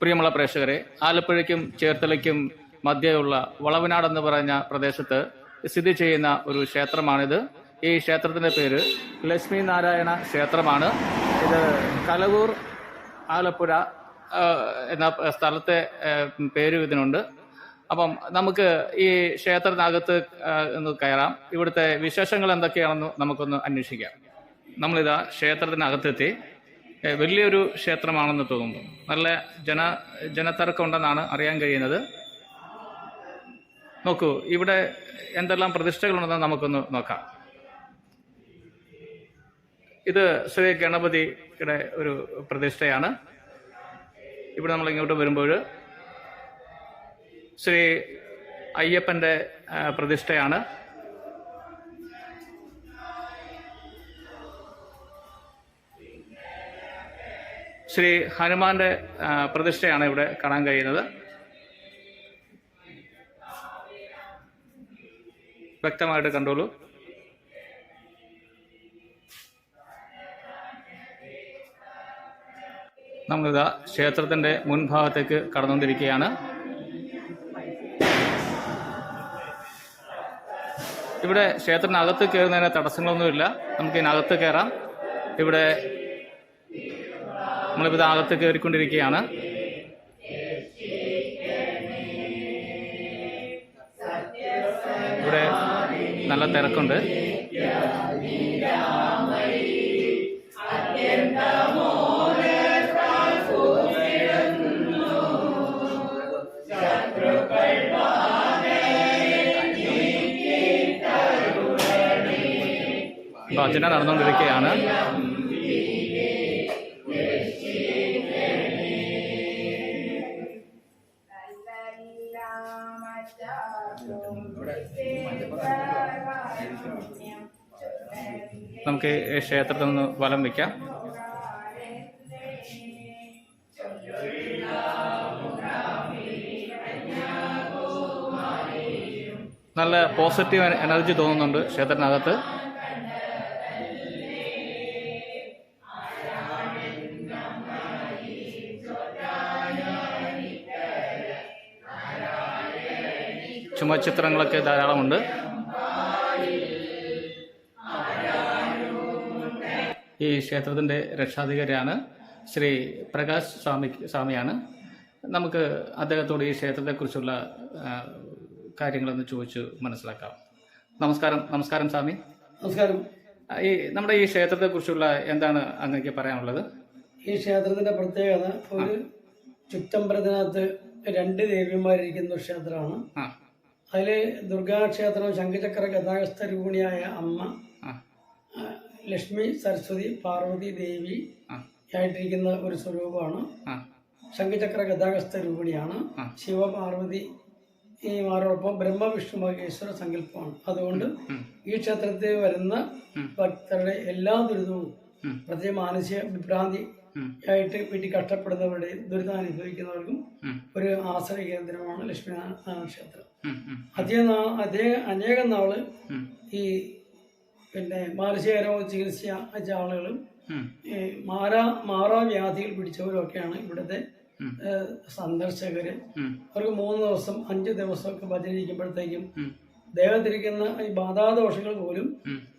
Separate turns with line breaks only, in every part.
പ്രിയമുള്ള പ്രേക്ഷകരെ ആലപ്പുഴയ്ക്കും ചേർത്തലയ്ക്കും മധ്യയുള്ള വളവനാട് എന്ന് പറഞ്ഞ പ്രദേശത്ത് സ്ഥിതി ചെയ്യുന്ന ഒരു ക്ഷേത്രമാണിത്. ഈ ക്ഷേത്രത്തിന്റെ പേര് ലക്ഷ്മി നാരായണ ക്ഷേത്രമാണ്. ഇത് കലവൂർ ആലപ്പുഴ എന്ന സ്ഥലത്തെ പേര് ഇതിനുണ്ട്. അപ്പം നമുക്ക് ഈ ക്ഷേത്രത്തിനകത്ത് ഒന്ന് കയറാം. ഇവിടുത്തെ വിശേഷങ്ങൾ എന്തൊക്കെയാണെന്ന് നമുക്കൊന്ന് അന്വേഷിക്കാം. നമ്മളിതാ ക്ഷേത്രത്തിനകത്തെത്തി. വലിയൊരു ക്ഷേത്രമാണെന്ന് തോന്നുന്നു. നല്ല ജന ജനത്തിരക്കുണ്ടെന്നാണ് അറിയാൻ കഴിയുന്നത്. നോക്കൂ ഇവിടെ എന്തെല്ലാം പ്രതിഷ്ഠകളുണ്ടെന്ന് നമുക്കൊന്ന് നോക്കാം. ഇത് ശ്രീ ഗണപതിയുടെ ഒരു പ്രതിഷ്ഠയാണ്. ഇവിടെ നമ്മൾ ഇങ്ങോട്ട് വരുമ്പോൾ ശ്രീ അയ്യപ്പന്റെ പ്രതിഷ്ഠയാണ്. ശ്രീ ഹനുമാന്റെ പ്രതിഷ്ഠയാണ് ഇവിടെ കാണാൻ കഴിയുന്നത്. വ്യക്തമായിട്ട് കണ്ടോളൂ. നമ്മളിതാ ക്ഷേത്രത്തിന്റെ മുൻഭാഗത്തേക്ക് കടന്നുകൊണ്ടിരിക്കുകയാണ്. ഇവിടെ ക്ഷേത്രത്തിനകത്ത് കയറുന്നതിന് തടസ്സങ്ങളൊന്നുമില്ല. നമുക്ക് ഇതിനകത്ത് കയറാം. ഇവിടെ നമ്മളിപ്പോൾ അകത്ത് കയറിക്കൊണ്ടിരിക്കുകയാണ്. ഇവിടെ നല്ല തിരക്കുണ്ട്. ഭജന നടന്നുകൊണ്ടിരിക്കുകയാണ്. നമുക്ക് ക്ഷേത്രത്തിൽ നിന്ന് വലം വയ്ക്കാം നല്ല പോസിറ്റീവ് എനർജി തോന്നുന്നുണ്ട് ക്ഷേത്രത്തിനകത്ത്. ചുമച്ചിത്രങ്ങളൊക്കെ ധാരാളമുണ്ട്. ഈ ക്ഷേത്രത്തിന്റെ രക്ഷാധികാരിയാണ് ശ്രീ പ്രകാശ് സ്വാമി സ്വാമിയാണ്. നമുക്ക് അദ്ദേഹത്തോട് ഈ ക്ഷേത്രത്തെക്കുറിച്ചുള്ള കാര്യങ്ങളൊന്ന് ചോദിച്ചു മനസ്സിലാക്കാം. നമസ്കാരം നമസ്കാരം സ്വാമി.
നമസ്കാരം.
ഈ നമ്മുടെ ഈ ക്ഷേത്രത്തെക്കുറിച്ചുള്ള എന്താണ് അങ്ങേക്ക് പറയാനുള്ളത്?
ഈ ക്ഷേത്രത്തിന്റെ പ്രത്യേകത ഒരു ചുറ്റമ്പലത്തിനകത്ത് രണ്ട് ദേവിമാരിരിക്കുന്ന ക്ഷേത്രമാണ്.
ആ
അതിൽ ദുർഗാക്ഷേത്രം ശംഖചക്ര ഗതാഗസ്ഥ രൂപിണിയായ അമ്മ ലക്ഷ്മി സരസ്വതി പാർവതി ദേവി ആയിട്ടിരിക്കുന്ന ഒരു സ്വരൂപമാണ്. ശംഖചക്ര ഗതാഗസ്ഥ രൂപിണിയാണ്. ശിവപാർവതി ഈ മാരോടൊപ്പം ബ്രഹ്മവിഷ്ണു മഹേശ്വര സങ്കല്പമാണ്. അതുകൊണ്ട് ഈ ക്ഷേത്രത്തിൽ വരുന്ന. ഭക്തരുടെ എല്ലാ ദുരിതവും പ്രത്യേക മാനസിക വിഭ്രാന്തി ആയിട്ട് വീട്ടിൽ കഷ്ടപ്പെടുന്നവരുടെ ദുരിതം അനുഭവിക്കുന്നവർക്കും ആശ്രയ കേന്ദ്രമാണ് ലക്ഷ്മിനാരായണ ക്ഷേത്രം. അധികം നാ- അധികം അനേകം
നാൾ
ഈ പിന്നെ മാനസിക ചികിത്സ ചികിത്സിച്ച ആളുകളും മാറാ വ്യാധികൾ പിടിച്ചവരൊക്കെയാണ് ഇവിടുത്തെ സന്ദർശകർ സന്ദർശകര്. അവർക്ക് മൂന്ന് ദിവസം അഞ്ച് ദിവസമൊക്കെ ഭജനിക്കുമ്പോഴത്തേക്കും
ഉം.
ദേഹത്തിരിക്കുന്ന ഈ ബാധാദോഷങ്ങൾ പോലും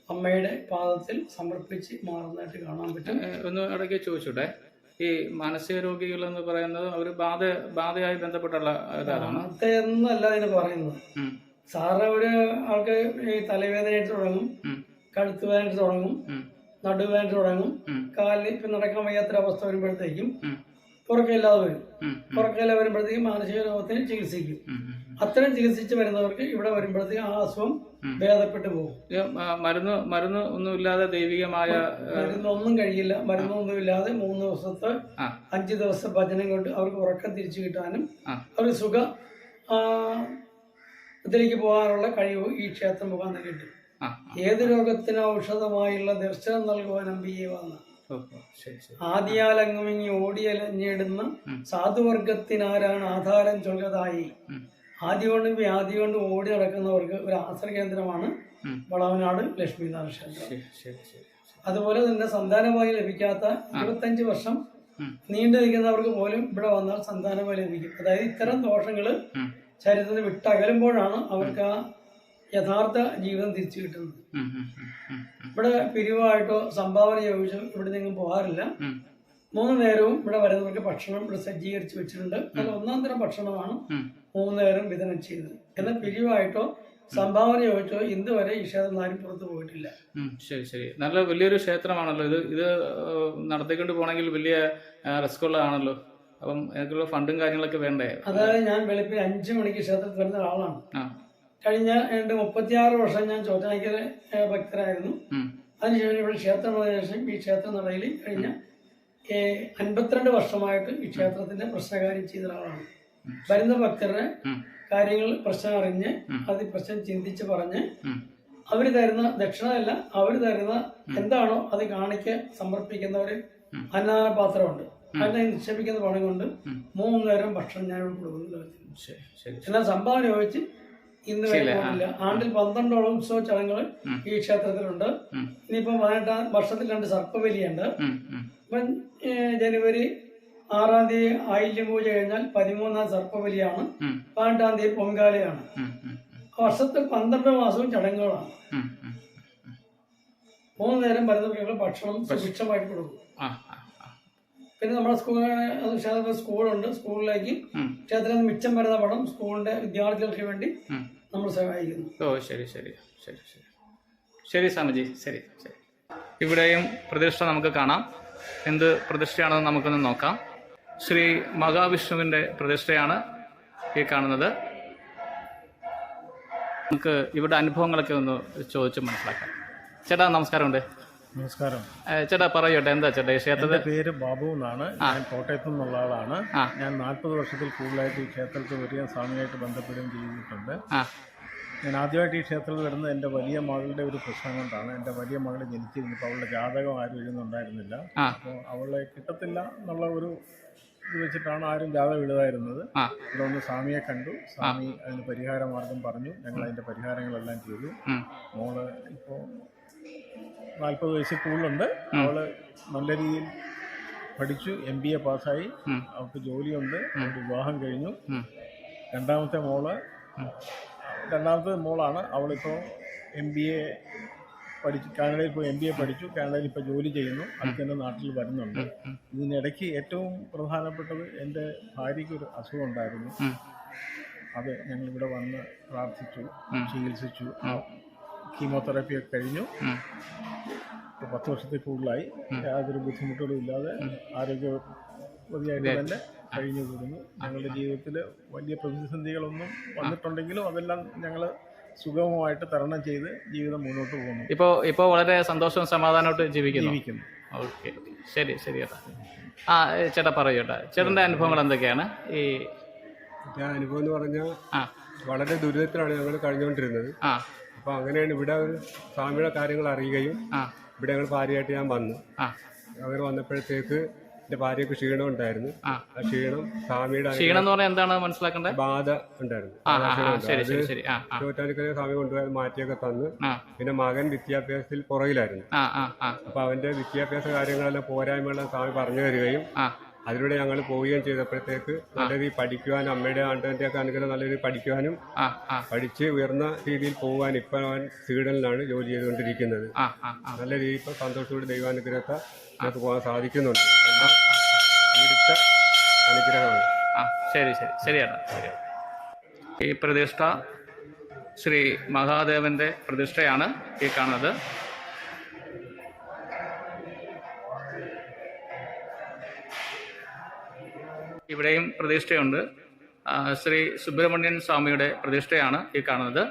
അമ്മയുടെ പാദത്തിൽ സമർപ്പിച്ച് മാറുന്നതായിട്ട് കാണാൻ പറ്റും.
ഒന്ന് ഇടയ്ക്ക് ചോദിച്ചോട്ടെ? ഈ മാനസിക രോഗികൾ എന്ന് പറയുന്നത് അവർ ബാധ ബാധയായി ബന്ധപ്പെട്ടുള്ള ഇതാണ്
എന്നല്ല അതിന് പറയുന്നത്. സാറ് ഒരു ആൾക്ക് ഈ തലവേദനയായിട്ട് തുടങ്ങും. കഴുത്ത് വേദന തുടങ്ങും. നടുവേദന തുടങ്ങും കാലിൽ ഇപ്പൊ നടക്കാൻ വയ്യാത്തൊരവസ്ഥ വരുമ്പോഴത്തേക്കും. ഉറക്കമില്ലാതെ വരും. ഉറക്കമില്ലാതെ വരുമ്പോഴത്തേക്കും മാനസിക രോഗത്തിന് ചികിത്സിക്കും. അത്തരം ചികിത്സിച്ച് വരുന്നവർക്ക് ഇവിടെ വരുമ്പോഴത്തേക്ക് ആ അസുഖം ഭേദപ്പെട്ടു പോകും.
മരുന്ന് മരുന്ന് ഒന്നുമില്ലാതെ ദൈവികമായ
മരുന്നൊന്നും കഴിയില്ല. മരുന്നൊന്നും ഇല്ലാതെ മൂന്ന് ദിവസത്തെ അഞ്ച് ദിവസത്തെ ഭജനം കൊണ്ട് അവർക്ക് ഉറക്കം തിരിച്ചു കിട്ടാനും
അവർ
അവർക്ക് സുഖ ഇതിലേക്ക് പോകാനുള്ള കഴിവ് ഈ ക്ഷേത്രം മുഖാന്തരം കിട്ടും. ഏത് രോഗത്തിന് ഔഷധമായുള്ള ദർശനം നൽകുവാൻ അമ്പിയെ വന്ന.
ഓ ഓ, ശരി ശരി.
ആദിയാലങ്ങുമിങ്ങി ഓടിയലഞ്ഞിടുന്ന. സാധുവർഗത്തിനാരാണ് ആധാരം ചൊല്ലതായി. ആദ്യ കൊണ്ടും വ്യാധി കൊണ്ടും ഓടി നടക്കുന്നവർക്ക് ഒരു ആശ്രയ കേന്ദ്രമാണ്. വളവനാട് ലക്ഷ്മീനാഥ ക്ഷേത്രം. അതുപോലെ തന്നെ സന്താനമായി ലഭിക്കാത്ത ഇരുപത്തഞ്ച് വർഷം. നീണ്ടു നിൽക്കുന്നവർക്ക് പോലും ഇവിടെ വന്നാൽ സന്താനമായി ലഭിക്കും. അതായത് ഇത്തരം ദോഷങ്ങൾ. ശരീരത്തിന് വിട്ടകലുമ്പോഴാണ് അവർക്ക് ആ യഥാർത്ഥ ജീവിതം തിരിച്ചു കിട്ടുന്നത്. ഇവിടെ പിരിവായിട്ടോ സംഭാവന ചോദിച്ചോ ഇവിടെ നിങ്ങൾ പോകാറില്ല. മൂന്ന് നേരവും ഇവിടെ വരുന്നവർക്ക് ഭക്ഷണം ഇവിടെ സജ്ജീകരിച്ച് വെച്ചിട്ടുണ്ട്. അത് ഒന്നാം തരം ഭക്ഷണമാണ്. മൂന്ന് നേരം വിതരണം ചെയ്യുന്നത്. എന്നാൽ പിരിവായിട്ടോ സംഭാവന ചോദിച്ചോ ഇന്ന് വരെ ഈ ക്ഷേത്രം ആരും പുറത്തു പോയിട്ടില്ല.
ശരി ശരി. നല്ല വലിയൊരു ക്ഷേത്രമാണല്ലോ ഇത്. ഇത് നടത്തിക്കൊണ്ട് പോകണമെങ്കിൽ വലിയ റിസ്ക് ഉള്ളതാണല്ലോ. അപ്പം എനിക്കുള്ള ഫണ്ടും കാര്യങ്ങളൊക്കെ വേണ്ടേ?
അതായത് ഞാൻ വെളുപ്പിന് അഞ്ചു മണിക്ക് ക്ഷേത്രത്തിൽ വരുന്ന ഒരാളാണ്. കഴിഞ്ഞ രണ്ട് മുപ്പത്തിയാറ് വർഷം ഞാൻ ചോറ്റാനിക്കര ഭക്തരായിരുന്നു അതിനുശേഷം ഇവിടെ ക്ഷേത്രം ശേഷം ഈ ക്ഷേത്ര നടയിൽ കഴിഞ്ഞ അൻപത്തിരണ്ട് വർഷമായിട്ട് ഈ ക്ഷേത്രത്തിന്റെ പ്രശ്നകാര്യം ചെയ്ത ഒരാളാണ്. വരുന്ന ഭക്തരുടെ കാര്യങ്ങൾ പ്രശ്നം അറിഞ്ഞ് അത് പ്രശ്നം ചിന്തിച്ച് പറഞ്ഞ് അവർ തരുന്ന ദക്ഷിണയല്ല അവർ തരുന്ന എന്താണോ അത് കാണിക്ക് സമർപ്പിക്കുന്ന ഒരു അന്നദാന പാത്രമുണ്ട് അതിനെ നിക്ഷേപിക്കുന്ന പണം കൊണ്ട് മൂന്ന് നേരം ഭക്ഷണം ഞാൻ
ശരി
എന്നാൽ സംഭാവന ചോദിച്ച് ഇന്ന് വരെ പോകില്ല ആണ്ടിൽ പന്ത്രണ്ടോളം ഉത്സവ ചടങ്ങുകൾ ഈ ക്ഷേത്രത്തിലുണ്ട്. ഇനിയിപ്പോ പതിനെട്ടാം വർഷത്തിൽ രണ്ട് സർപ്പബലിയുണ്ട്. ഏഹ്, ജനുവരി ആറാം തീയതി ആയില്യം പൂജ കഴിഞ്ഞാൽ പതിമൂന്നാം സർപ്പബലിയാണ്. പതിനെട്ടാം തീയതി പൊങ്കാലയാണ്. വർഷത്തിൽ പന്ത്രണ്ട് മാസവും ചടങ്ങുകളാണ്. മൂന്ന് നേരം വരുന്നവർക്ക് ഭക്ഷണം സുഭിക്ഷമായി കൊടുക്കും. പിന്നെ നമ്മുടെ സ്കൂൾ സ്കൂളുണ്ട്. സ്കൂളിലേക്ക് ക്ഷേത്രത്തിൽ നിന്ന് മിച്ചം വരുന്ന പണം സ്കൂളിന്റെ വിദ്യാർത്ഥികൾക്ക് വേണ്ടി നമ്മൾ സഹായിക്കുന്നു.
ഓ ശരി ശരി ശരി ശരി. ശരി സ്വാമിജി. ശരി ശരി. ഇവിടെയും പ്രതിഷ്ഠ നമുക്ക് കാണാം. എന്ത് പ്രതിഷ്ഠയാണെന്ന് നമുക്കൊന്ന് നോക്കാം. ശ്രീ മഹാവിഷ്ണുവിന്റെ പ്രതിഷ്ഠയാണ് ഈ കാണുന്നത്. നമുക്ക് ഇവിടെ അനുഭവങ്ങളൊക്കെ ഒന്ന് ചോദിച്ച് മനസ്സിലാക്കാം. ചേട്ടാ നമസ്കാരമുണ്ട്.
നമസ്കാരം.
ചേട്ടാ പറയട്ടെ എന്താ ചേട്ടാ ഈ ക്ഷേത്രത്തിൽ
പേര് ബാബു എന്നാണ്. ഞാൻ കോട്ടയത്ത് നിന്നുള്ള ആളാണ് ഞാൻ നാൽപ്പത് വർഷത്തിൽ കൂടുതലായിട്ട് ഈ ക്ഷേത്രത്തിൽ വരികയും സ്വാമിയായിട്ട് ബന്ധപ്പെടുകയും ചെയ്തിട്ടുണ്ട്. ഞാൻ ആദ്യമായിട്ട് ഈ ക്ഷേത്രത്തിൽ വരുന്നത് എന്റെ വലിയ മകളുടെ ഒരു പ്രശ്നം കൊണ്ടാണ്. എന്റെ വലിയ മകൾ ജനിച്ചിരുന്നപ്പോൾ അവളുടെ ജാതകം ആരും എഴുതുന്നുണ്ടായിരുന്നില്ല അപ്പോൾ അവളെ കിട്ടത്തില്ല എന്നുള്ള ഒരു ഇത് വെച്ചിട്ടാണ് ആരും ജാതകം എഴുതായിരുന്നത് ഇവിടെ ഒന്ന് സ്വാമിയെ കണ്ടു. സ്വാമി അതിന് പരിഹാര മാർഗം പറഞ്ഞു. ഞങ്ങൾ അതിന്റെ പരിഹാരങ്ങളെല്ലാം ചെയ്തു. മോൾ ഇപ്പോൾ നാൽപ്പത് വയസ്സിൽ കൂടുതലുണ്ട്. അവൾ നല്ല രീതിയിൽ പഠിച്ചു എം ബി എ പാസ്സായി. അവൾക്ക് ജോലിയുണ്ട്. അവൾക്ക് വിവാഹം കഴിഞ്ഞു. രണ്ടാമത്തെ മോൾ രണ്ടാമത്തെ മോളാണ്. അവളിപ്പോൾ എം ബി എ പഠിച്ചു കാനഡയിൽ പോയി എം ബി എ പഠിച്ചു. കാനഡയിൽ ഇപ്പോൾ ജോലി ചെയ്യുന്നു. അത് തന്നെ നാട്ടിൽ വരുന്നുണ്ട്. ഇതിനിടയ്ക്ക് ഏറ്റവും പ്രധാനപ്പെട്ടത് എന്റെ ഭാര്യയ്ക്ക് ഒരു അസുഖം ഉണ്ടായിരുന്നു. അത് ഞങ്ങളിവിടെ വന്ന് പ്രാർത്ഥിച്ചു ചികിത്സിച്ചു. കീമോതെറാപ്പി ഒക്കെ കഴിഞ്ഞു. ഇപ്പോൾ പത്ത് വർഷത്തിൽ കൂടുതലായി. യാതൊരു ബുദ്ധിമുട്ടുകളും ഇല്ലാതെ ആരോഗ്യവതിയായിട്ട് തന്നെ കഴിഞ്ഞു കൂടുന്നു ഞങ്ങളുടെ ജീവിതത്തിൽ വലിയ പ്രതിസന്ധികളൊന്നും വന്നിട്ടുണ്ടെങ്കിലും അതെല്ലാം ഞങ്ങൾ സുഗമമായിട്ട് തരണം ചെയ്ത് ജീവിതം മുന്നോട്ട് പോകുന്നു.
ഇപ്പോൾ ഇപ്പോൾ വളരെ സന്തോഷവും സമാധാനമായിട്ട് ജീവിക്കുന്നു.
ജീവിക്കുന്നു.
ഓക്കെ. ശരി ശരി ചേട്ടാ ആ ചേട്ടാ പറയൂ ചേട്ടാ ചേട്ടന്റെ അനുഭവങ്ങൾ എന്തൊക്കെയാണ്? ഈ
ഞാൻ അനുഭവം എന്ന് പറഞ്ഞാൽ
ആ.
വളരെ ദുരിതത്തിലാണ് ഞങ്ങൾ കഴിഞ്ഞുകൊണ്ടിരുന്നത്.
ആ.
അപ്പോൾ അങ്ങനെയാണ് ഇവിടെ ഒരു സ്വാമിയുടെ കാര്യങ്ങൾ അറിയുകയും
ആ.
ഇവിടെ ഞങ്ങൾ ഭാര്യയായിട്ട് ഞാൻ വന്നു.
ആ.
അങ്ങനെ വന്നപ്പോഴത്തേക്ക് എന്റെ ഭാര്യക്ക് ക്ഷീണം ഉണ്ടായിരുന്നു.
ആ.
ക്ഷീണം സ്വാമിയുടെ
ക്ഷീണം എന്ന് പറഞ്ഞാൽ എന്താണ് മനസ്സിലാക്കേണ്ടത്?
ബാധ ഉണ്ടായിരുന്നു.
ആ ആ ആ ശരി ശരി ശരി. ആ ആ.
ചോറ്റാനിക്കര സ്വാമി കൊണ്ടുപോയി മാറ്റിയൊക്കെ തന്ന്
ആ.
പിന്നെ മകൻ വിദ്യാഭ്യാസത്തിൽ പുറകിലായിരുന്നു.
ആ ആ ആ.
അപ്പോൾ അവന്റെ വിദ്യാഭ്യാസ കാര്യങ്ങളെല്ലാം പോരായ്മകളെല്ലാം സ്വാമി പറഞ്ഞു തരികയും
ആ.
അതിലൂടെ ഞങ്ങൾ പോവുകയും ചെയ്തപ്പോഴത്തേക്ക് നല്ല രീതിയിൽ പഠിക്കുവാനും അമ്മയുടെ ആണ്ടന്റെ ഒക്കെ അനുഗ്രഹം നല്ല രീതിയിൽ പഠിക്കുവാനും
ആ ആ.
പഠിച്ച് ഉയർന്ന രീതിയിൽ പോകാൻ ഇപ്പൊ അവൻ സ്വീഡനിലാണ് ജോലി ചെയ്തുകൊണ്ടിരിക്കുന്നത്.
ആ ആ ആ.
നല്ല രീതിയിൽ ഇപ്പൊ സന്തോഷത്തോടെ ദൈവാനുഗ്രഹത്തെ നമുക്ക് പോകാൻ സാധിക്കുന്നുണ്ട്. അനുഗ്രഹമാണ്.
ആ ശരി ശരി. ശരിയാണ് ശരി. ഈ പ്രതിഷ്ഠ ശ്രീ മഹാദേവന്റെ പ്രതിഷ്ഠയാണ് ഈ കാണുന്നത്. ഇവിടെയും പ്രതിഷ്ഠയുണ്ട്. ശ്രീ സുബ്രഹ്മണ്യൻ സ്വാമിയുടെ പ്രതിഷ്ഠയാണ് ഈ കാണുന്നത്.